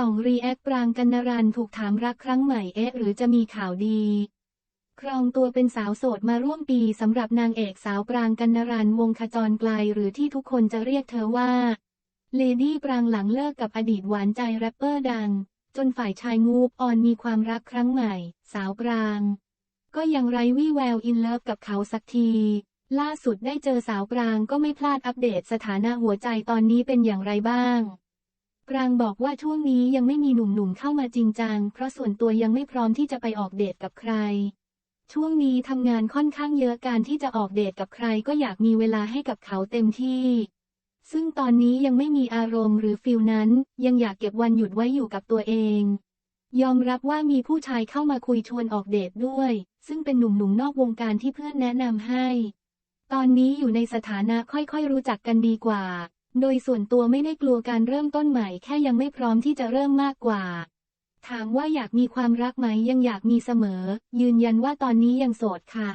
สองรีแอคปรางกันนรันถูกถามรักครั้งใหม่เอ๊ะหรือจะมีข่าวดี ครองตัวเป็นสาวโสดมาร่วมปีสำหรับนางเอกสาวปรางกันนรันวงขจรไกลหรือที่ทุกคนจะเรียกเธอว่าเลดี้ปรางหลังเลิกกับอดีตหวานใจแรปเปอร์ดัง จนฝ่ายชายงูบออนมีความรักครั้งใหม่ สาวปราง ก็ยังไร้วี่แววอินเลิฟกับเขาสักที ล่าสุดได้เจอสาวปรางก็ไม่พลาดอัปเดตสถานะหัวใจตอนนี้เป็นอย่างไรบ้าง ปรางบอกว่าช่วงนี้ยังไม่มีหนุ่มๆเข้ามาจริงจัง เพราะส่วนตัวยังไม่พร้อมที่จะไปออกเดทกับใคร ช่วงนี้ทำงานค่อนข้างเยอะการที่จะออกเดทกับใครก็อยากมีเวลาให้กับเขาเต็มที่ ซึ่งตอนนี้ยังไม่มีอารมณ์หรือฟิลนั้น ยังอยากเก็บวันหยุดไว้อยู่กับตัวเอง ยอมรับว่ามีผู้ชายเข้ามาคุยชวนออกเดทด้วย ซึ่งเป็นหนุ่มๆนอกวงการที่เพื่อนแนะนำให้ ตอนนี้อยู่ในสถานะค่อยๆรู้จักกันดีกว่า โดยส่วนตัวไม่ได้กลัวการเริ่มต้นใหม่แค่ยังไม่พร้อมที่จะเริ่มมากกว่า ถามว่าอยากมีความรักไหมยังอยากมีเสมอ ยืนยันว่าตอนนี้ยังโสดค่ะ